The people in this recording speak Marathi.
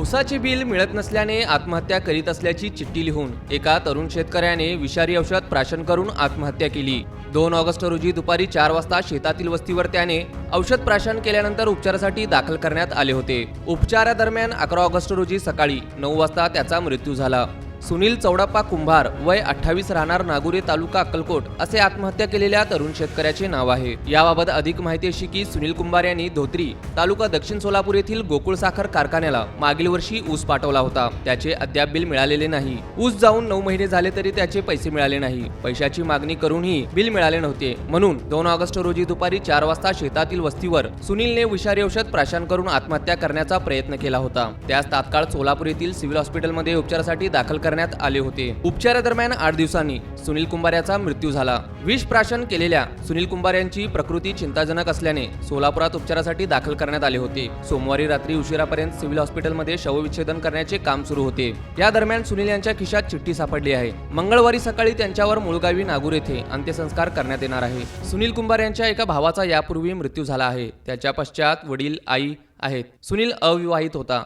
उसाचे बिल मिळत नसल्याने आत्महत्या करीत असल्याची चिठ्ठी लिहून एका तरुण शेतकऱ्याने विषारी औषध प्राशन करून आत्महत्या केली. दोन ऑगस्ट रोजी दुपारी चार वाजता शेतातील वस्तीवर त्याने औषध प्राशन केल्यानंतर उपचारासाठी दाखल करण्यात आले होते. उपचारादरम्यान अकरा ऑगस्ट रोजी सकाळी नऊ वाजता त्याचा मृत्यू झाला. सुनील चौडाप्पा कुंभार वय अठ्ठावीस राहणार नागुरे तालुका अक्कलकोट असे आत्महत्या केलेल्या तरुण शेतकऱ्याचे नाव आहे. याबाबत अधिक माहिती अशी की सुनील कुंभार यांनी धोत्री तालुका दक्षिण सोलापूर येथील गोकुळ साखर कारखान्याला मागील वर्षी ऊस पाठवला होता. त्याचे अद्याप बिल मिळालेले नाही. ऊस जाऊन नऊ महिने झाले तरी त्याचे पैसे मिळाले नाही. पैशाची मागणी करूनही बिल मिळाले नव्हते. म्हणून दोन ऑगस्ट रोजी दुपारी चार वाजता शेतातील वस्तीवर सुनीलने विषारी औषध प्राशन करून आत्महत्या करण्याचा प्रयत्न केला होता. त्यास तात्काळ सोलापूर येथील सिव्हिल हॉस्पिटलमध्ये उपचारासाठी दाखल करण्यात आले होते. उपचारादरम्यान आठ दिवसांनी सुनील कुंभार याचा मृत्यू झाला. विष प्राशन केलेल्या सुनील कुंभार यांची प्रकृती चिंताजनक असल्याने सोलापुरात उपचारासाठी दाखल करण्यात आले होते. सोमवारी रात्री उशिरापर्यंत सिव्हिल हॉस्पिटलमध्ये शवविच्छेदन करण्याचे काम सुरू होते. या दरम्यान सुनील यांच्या खिशात चिठ्ठी सापडली आहे. मंगळवारी सकाळी त्यांच्यावर मुळगावी नागूर येथे अंत्यसंस्कार करण्यात येणार आहे. सुनील कुंभार यांच्या एका भावाचा यापूर्वी मृत्यू झाला आहे. त्याच्या पश्चात वडील आई आहेत. सुनील अविवाहित होता.